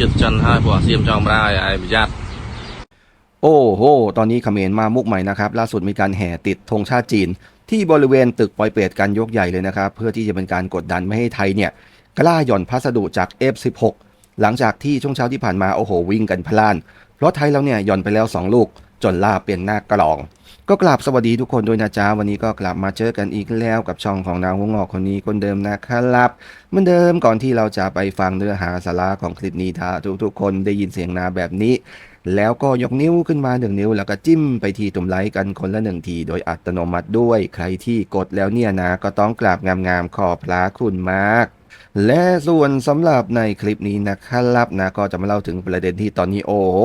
ចិត្តចិនហើយព្រោះអាសៀមចង់ប្រើឲ្យឯងប្រយ័ត្ន โอ้โห ตอนนี้เขมรมามุกใหม่นะครับ ล่าสุดมีการแห่ติดธงชาติจีน ที่บริเวณตึกปอยเปรตกันยกใหญ่เลยนะครับ เพื่อที่จะเป็นการกดดันไม่ให้ไทยเนี่ยกล้าหย่อนพัสดุจาก F16 หลังจากที่ช่วงเช้าที่ผ่านมาโอ้โหวิ่งกันพล่าน เพราะไทยเราเนี่ยหย่อนไปแล้ว 2 ลูก จนล่าเป็นหน้ากลอง ก็กราบสวัสดีทุกคนด้วยนะจ๊ะวันนี้ก็กลับมาเจอกันอีกแล้วกับช่องของนางหัวงอกคนนี้คนเดิมนะครับเหมือนเดิมก่อนที่เราจะไปฟังเนื้อหาสาระของคลิปนี้ถ้าทุกๆคนได้ยินเสียงนาแบบนี้ แล้วก็ยกนิ้วขึ้นมาหนึ่งนิ้ว แล้วก็จิ้มไปที่ตุ่มไลค์กันคนละหนึ่งทีโดยอัตโนมัติด้วยใครที่กดแล้วเนี่ยนะก็ต้องกราบงามๆขอบพระคุณมาก และส่วนสำหรับในคลิปนี้นะครับนะก็จะมาเล่าถึงประเด็นที่ตอนนี้โอ้โห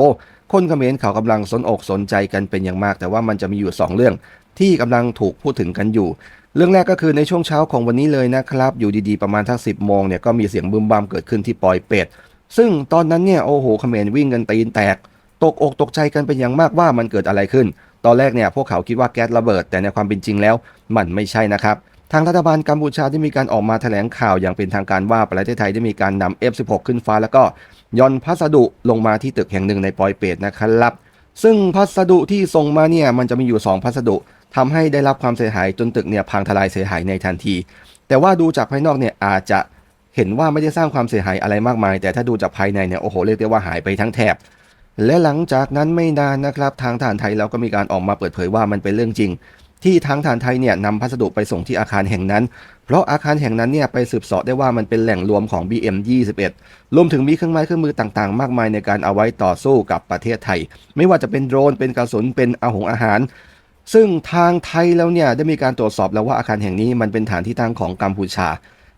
คนเขมรเขากำลังสนอกสนใจกันเป็นอย่างมาก แต่ว่ามันจะมีอยู่ 2 เรื่อง ที่กำลังถูกพูดถึงกันอยู่ เรื่องแรกก็คือในช่วงเช้าของวันนี้เลยนะครับ อยู่ดีๆประมาณทักสิบโมงเนี่ยก็มีเสียงบึมบัมเกิดขึ้นที่ปอยเป็ดซึ่งตอนนั้นเนี่ยโอ้โหเขมรวิ่งกันตีนแตก ตกอกตกใจกันเป็นอย่างมากว่ามันเกิดอะไรขึ้น ตอนแรกเนี่ยพวกเขาคิดว่าแก๊สระเบิด แต่ในความเป็นจริงแล้วมันไม่ใช่นะครับ ทางรัฐบาลกัมพูชาได้มีการออกมาแถลงข่าวอย่างเป็นทางการว่าประเทศไทยได้มีการนำ F16 ขึ้นฟ้า แล้วก็ย่อนพัสดุลงมาที่ตึกแห่งหนึ่งในปอยเปตนะครับ ซึ่งพัสดุที่ส่งมาเนี่ยมันจะมีอยู่ 2 พัสดุทำให้ได้รับความเสียหายจนตึกเนี่ยพังทลายเสียหายในทันที แต่ว่าดูจากภายนอกเนี่ยอาจจะเห็นว่าไม่ได้สร้างความเสียหายอะไรมากมาย แต่ถ้าดูจากภายในเนี่ยโอ้โหเรียกได้ว่าหายไปทั้งแถบและหลังจากนั้นไม่นานนะครับ ทางฐานไทยเราก็มีการออกมาเปิดเผยว่ามันเป็นเรื่องจริง ที่ทางฐานไทยเนี่ยนำพัสดุไปส่งที่อาคารแห่งนั้น เพราะอาคารแห่งนั้นเนี่ยไปสืบสาะได้ว่ามันเป็นแหล่งรวมของ BM21 รวมถึงมีเครื่องไม้เครื่องมือต่างๆ มากมายในการเอาไว้ต่อสู้กับประเทศไทย ไม่ว่าจะเป็นโดรนเป็นกระสุนเป็นอาหงอาหาร ซึ่งทางไทยแล้วเนี่ยได้มีการตรวจสอบแล้วว่าอาคารแห่งนี้มันเป็นฐานที่ตั้งของกัมพูชา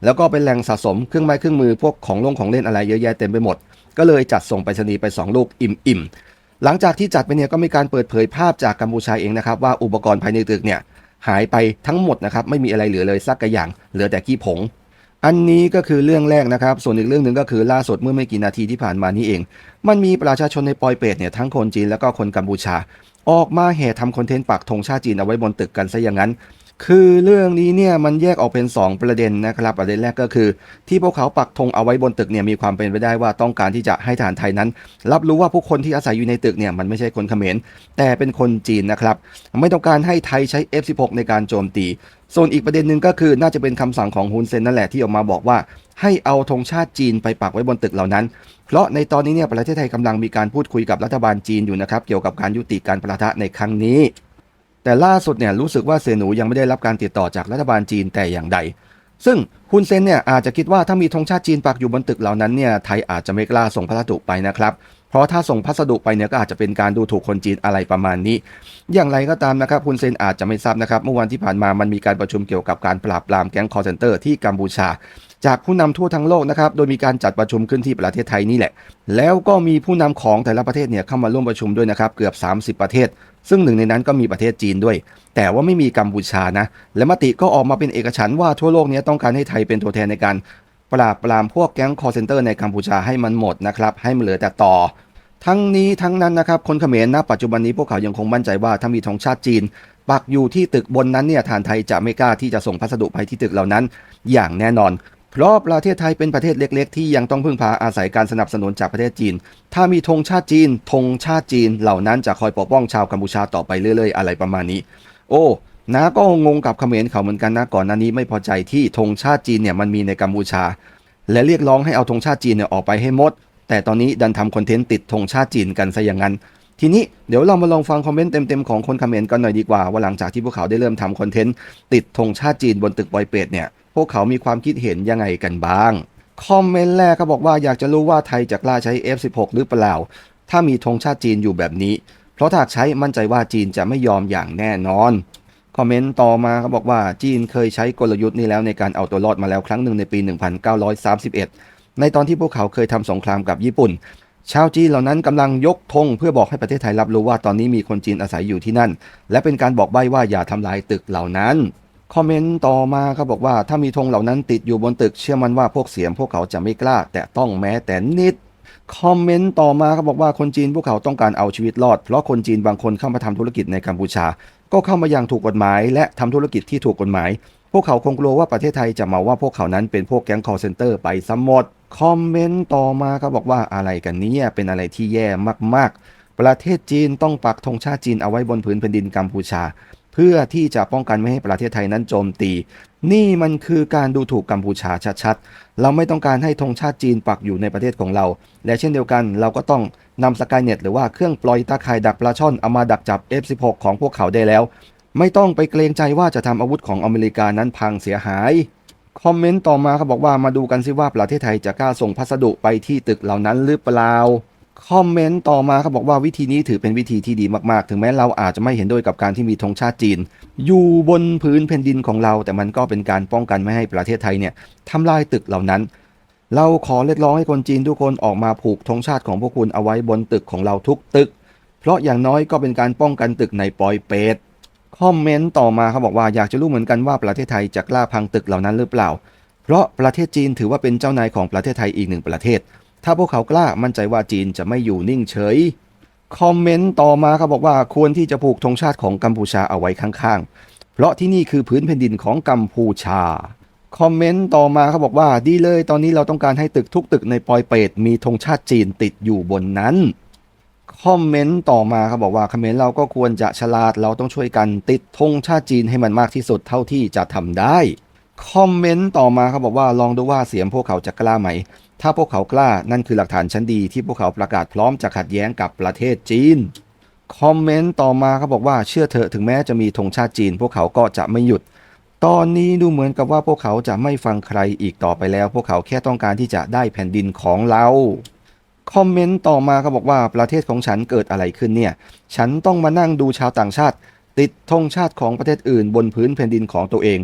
แล้วก็เป็นแหล่งสะสมเครื่องไม้เครื่องมือพวกของลงของเล่นอะไรเยอะแยะเต็มไปหมด ก็เลยจัดส่งไปรษณีย์ไป 2 ลูกอิ่มๆ หลังจากที่จัดไปเนี่ยก็มีการเปิดเผยภาพจากกัมพูชาเองนะครับว่าอุปกรณ์ภายในตึกเนี่ยหายไปทั้งหมดนะครับไม่มีอะไรเหลือเลยสักกระอย่างเหลือแต่ขี้ผง อันนี้ก็คือเรื่องแรกนะครับ ส่วนอีกเรื่องหนึ่งก็คือล่าสุดเมื่อไม่กี่นาทีที่ผ่านมานี้เอง มันมีประชาชนในปอยเปตเนี่ยทั้งคนจีนแล้วก็คนกัมพูชา ออกมาแห่ทำคอนเทนต์ปักธงชาติจีนเอาไว้บนตึกกันซะอย่างนั้น คือเรื่องนี้เนี่ยมันแยกออกเป็น 2 ประเด็นนะครับประเด็นแรกก็คือ ที่พวกเขาปักธงเอาไว้บนตึกเนี่ยมีความเป็นไปได้ว่าต้องการที่จะให้ทหารไทยนั้น รับรู้ว่าผู้คนที่อาศัยอยู่ในตึกเนี่ยมันไม่ใช่คนเขมรแต่เป็นคนจีนนะครับ ไม่ต้องการให้ไทยใช้ F16 ในการโจมตี ส่วนอีกประเด็นหนึ่งก็คือน่าจะเป็นคำสั่งของฮุนเซนนั่นแหละที่ออกมาบอกว่า ให้เอาธงชาติจีนไปปักไว้บนตึกเหล่านั้น เพราะในตอนนี้เนี่ยประเทศไทยกำลังมีการพูดคุยกับรัฐบาลจีนอยู่นะครับเกี่ยวกับการยุติการประทะในครั้งนี้ แต่ล่าสุดเนี่ยรู้สึกว่าเสหนูยังไม่ได้รับการติดต่อจากรัฐบาลจีนแต่อย่างใด ซึ่งฮุนเซนเนี่ยอาจจะคิดว่าถ้ามีธงชาติจีนปักอยู่บนตึกเหล่านั้นเนี่ยไทยอาจจะไม่กล้าส่งพระราตุไปนะครับ เพราะถ้าส่งพัสดุไปเนี่ยก็อาจจะเป็นการดูถูกคนจีนอะไรประมาณนี้ อย่างไรก็ตามนะครับฮุนเซนอาจจะไม่ทราบนะครับ เมื่อวันที่ผ่านมามันมีการประชุมเกี่ยวกับการปราบปรามแก๊งคอร์เซนเตอร์ที่กัมพูชา จากผู้นำทั่วทั้งโลกนะครับ โดยมีการจัดประชุมขึ้นที่ประเทศไทยนี่แหละ แล้วก็มีผู้นำของแต่ละประเทศเนี่ยเข้ามาร่วมประชุมด้วยนะครับเกือบ 30 ประเทศ ซึ่งหนึ่งในนั้นก็มีประเทศจีนด้วย แต่ว่าไม่มีกัมพูชานะ และมติก็ออกมาเป็นเอกฉันว่าทั่วโลกนี้ต้องการให้ไทยเป็นตัวแทนในการ ปราบปรามพวกแก๊งคอร์เซนเตอร์ในกัมพูชาให้มันหมดนะครับให้มันเหลือแต่ต่อ ทั้งนี้ทั้งนั้นนะครับคนเขมรณปัจจุบันนี้พวกเขายังคงมั่นใจว่าถ้ามีธงชาติจีน ปักอยู่ที่ตึกบนนั้นเนี่ยทานไทยจะไม่กล้าที่จะส่งพัสดุไปที่ตึกเหล่านั้น อย่างแน่นอน เพราะประเทศไทยเป็นประเทศเล็ก ๆ ที่ยังต้องพึ่งพาอาศัยการสนับสนุนจากประเทศจีน ถ้ามีธงชาติจีนธงชาติจีนเหล่านั้นจะคอยปกป้องชาวกัมพูชาต่อไปเรื่อย ๆ อะไรประมาณนี้ โอ้ น้าก็งงกับเขมรเขาเหมือนกันนะก่อนหน้านี้ไม่พอใจที่ธงชาติจีนเนี่ยมันมีในกัมพูชา และเรียกร้องให้เอาธงชาติจีนเนี่ยออกไปให้หมด แต่ตอนนี้ดันทำคอนเทนต์ติดธงชาติจีนกันซะอย่างนั้น ทีนี้เดี๋ยวเรามาลองฟังคอมเมนต์เต็มๆของคนเขมรกันหน่อยดีกว่าว่าหลังจากที่พวกเขาได้เริ่มทำคอนเทนต์ติดธงชาติจีนบนตึกบอยเป็ดเนี่ยพวกเขามีความคิดเห็นยังไงกันบ้างคอมเมนต์แรกเขาบอกว่าอยากจะรู้ว่าไทยจะกล้าใช้ F16 หรือเปล่า ถ้ามีธงชาติจีนอยู่แบบนี้ เพราะถ้าใช้มั่นใจว่าจีนจะไม่ยอมอย่างแน่นอน คอมเมนต์ต่อมาเขาบอกว่าจีนเคยใช้กลยุทธ์นี้แล้วในการเอาตัวรอดมาแล้วครั้งหนึ่งในปี 1931 ในตอนที่พวกเขาเคยทำสงครามกับญี่ปุ่น ชาวจีนเหล่านั้นกำลังยกธงเพื่อบอกให้ประเทศไทยรับรู้ว่าตอนนี้มีคนจีนอาศัยอยู่ที่นั่น และเป็นการบอกใบ้ว่าอย่าทำลายตึกเหล่านั้นคอมเมนต์ต่อมาเขาบอกว่าถ้ามีธงเหล่านั้นติดอยู่บนตึกเชื่อมันว่าพวกเสียมพวกเขาจะไม่กล้า แต่ต้องแม้แต่นิดคอมเมนต์ต่อมาเขาบอกว่าคนจีนพวกเขาต้องการเอาชีวิตรอด เพราะคนจีนบางคนเข้ามาทำธุรกิจในกัมพูชา ก็เข้ามาอย่างถูกกฎหมาย และทำธุรกิจที่ถูกกฎหมาย พวกเขาคงกลัวว่าประเทศไทยจะมาว่าพวกเขานั้นเป็นพวกแก๊งคอร์เซนเตอร์ไปซะหมด คอมเมนต์ต่อมาเขาบอกว่าอะไรกันนี้เป็นอะไรที่แย่มากๆ ประเทศจีนต้องปักธงชาติจีนเอาไว้บนผืนแผ่นดินกัมพูชา เพื่อที่จะป้องกันไม่ให้ประเทศไทยนั้นโจมตี นี่มันคือการดูถูกกัมพูชาชัดๆ เราไม่ต้องการให้ธงชาติจีนปักอยู่ในประเทศของเรา และเช่นเดียวกันเราก็ต้องนำสกายเน็ตหรือว่าเครื่องปล่อยตาข่ายดักปลาช่อนเอามาดักจับ F16 ของพวกเขาได้แล้ว ไม่ต้องไปเกรงใจว่าจะทำอาวุธของอเมริกานั้นพังเสียหายคอมเมนต์ต่อมาเขาบอกว่ามาดูกันสิว่าประเทศไทยจะกล้าส่งพัสดุไปที่ตึกเหล่านั้นหรือเปล่า คอมเมนต์ต่อมาเขาบอกว่าวิธีนี้ถือเป็นวิธีที่ดีมากๆ ถึงแม้เราอาจจะไม่เห็นด้วยกับการที่มีธงชาติจีน อยู่บนพื้นแผ่นดินของเรา แต่มันก็เป็นการป้องกันไม่ให้ประเทศไทยเนี่ยทำลายตึกเหล่านั้น เราขอเรียกร้องให้คนจีนทุกคนออกมาผูกธงชาติของพวกคุณเอาไว้บนตึกของเราทุกตึก เพราะอย่างน้อยก็เป็นการป้องกันตึกในปอยเปตคอมเมนต์ต่อมาเขาบอกว่าอยากจะรู้เหมือนกันว่าประเทศไทยจะกล้าพังตึกเหล่านั้นหรือเปล่า เพราะประเทศจีนถือว่าเป็นเจ้านายของประเทศไทยอีกหนึ่งประเทศ ถ้าพวกเขากล้ามั่นใจว่าจีนจะไม่อยู่นิ่งเฉย คอมเมนต์ต่อมาเขาบอกว่าควรที่จะผูกธงชาติของกัมพูชาเอาไว้ข้างๆ เพราะที่นี่คือพื้นแผ่นดินของกัมพูชา คอมเมนต์ต่อมาเขาบอกว่าดีเลย ตอนนี้เราต้องการให้ตึกทุกตึกในปอยเปตมีธงชาติจีนติดอยู่บนนั้นคอมเมนต์ต่อมาเขาบอกว่าคอมเมนต์เราก็ควรจะฉลาดเราต้องช่วยกันติดธงชาติจีนให้มันมากที่สุดเท่าที่จะทำได้ คอมเมนต์ต่อมาเขาบอกว่าลองดูว่าเสียงพวกเขาจะกล้าไหม ถ้าพวกเขากล้านั่นคือหลักฐานชั้นดีที่พวกเขาประกาศพร้อมจะขัดแย้งกับประเทศจีน คอมเมนต์ต่อมาเขาบอกว่าเชื่อเถอะถึงแม้จะมีธงชาติจีน พวกเขาก็จะไม่หยุด ตอนนี้ดูเหมือนกับว่าพวกเขาจะไม่ฟังใครอีกต่อไปแล้ว พวกเขาแค่ต้องการที่จะได้แผ่นดินของเราคอมเมนต์ต่อมาเขาบอกว่าประเทศของฉันเกิดอะไรขึ้นเนี่ย ฉันต้องมานั่งดูชาวต่างชาติ ติดธงชาติของประเทศอื่นบนพื้นแผ่นดินของตัวเอง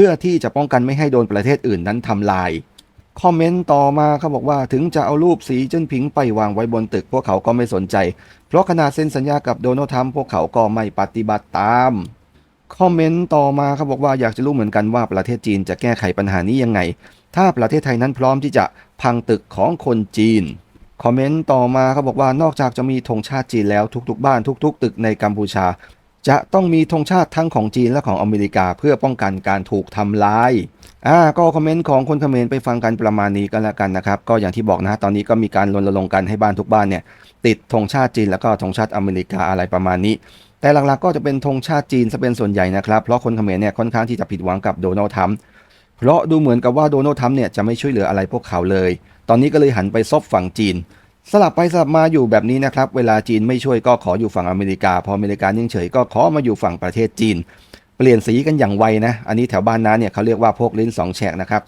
พื่อที่จะป้องกันไม่ให้โดนประเทศอื่นนั้นทำลาย คอมเมนต์ต่อมาเขาบอกว่าถึงจะเอารูปสีจิ้นผิงไปวางไว้บนตึก พวกเขาก็ไม่สนใจ เพราะขณะเซ็นสัญญากับโดนัลด์ทรัมป์พวกเขาก็ไม่ปฏิบัติตาม คอมเมนต์ต่อมาเขาบอกว่าอยากจะรู้เหมือนกันว่าประเทศจีนจะแก้ไขปัญหานี้ยังไง ถ้าประเทศไทยนั้นพร้อมที่จะพังตึกของคนจีนคอมเมนต์ต่อมาเขาบอกว่านอกจากจะมีธงชาติจีนแล้วทุก ๆ บ้านทุก ๆ ตึกในกัมพูชา จะต้องมีธงชาติทั้งของจีนและของอเมริกาเพื่อป้องกันการถูกทำลาย อ่า ก็คอมเมนต์ของคนเขมรไปฟังกันประมาณนี้กันแล้วกันนะครับ ก็อย่างที่บอกนะตอนนี้ก็มีการรณรงค์กันให้บ้านทุกบ้านเนี่ย ติดธงชาติจีนแล้วก็ธงชาติอเมริกาอะไรประมาณนี้ แต่หลักๆก็จะเป็นธงชาติจีนซะเป็นส่วนใหญ่นะครับ เพราะคนเขมรเนี่ยค่อนข้างที่จะผิดหวังกับโดนัลด์ทรัมป์เพราะดูเหมือนกับว่าโดนัลด์ทรัมป์เนี่ยจะไม่ช่วยเหลืออะไรพวกเขาเลย ตอนนี้ก็เลยหันไปซบฝั่งจีน สลับไปสลับมาอยู่แบบนี้นะครับ เวลาจีนไม่ช่วยก็ขออยู่ฝั่งอเมริกา พออเมริกานิ่งเฉยก็ขอมาอยู่ฝั่งประเทศจีน เปลี่ยนสีกันอย่างไวนะ อันนี้แถวบ้านน้าเนี่ยเขาเรียกว่าพวกลิ้นสองแฉกนะครับ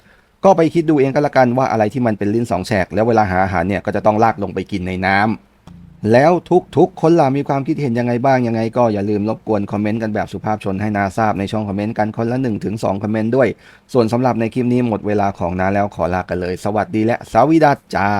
ก็ไปคิดดูเองก็แล้วกันว่าอะไรที่มันเป็นลิ้นสองแฉก แล้วเวลาหาอาหารเนี่ยก็จะต้องลากลงไปกินในน้ำแล้วทุกๆ คนล่ะมีความคิดเห็นยังไงบ้างยังไง ก็อย่าลืมรบกวนคอมเมนต์กันแบบสุภาพชนให้นาทราบในช่องคอมเมนต์กันคนละ1-2ถึงคอมเมนต์ด้วย ส่วนสำหรับในคลิปนี้หมดเวลาของนาแล้วขอลากันเลย สวัสดีและสวีดัสจ้า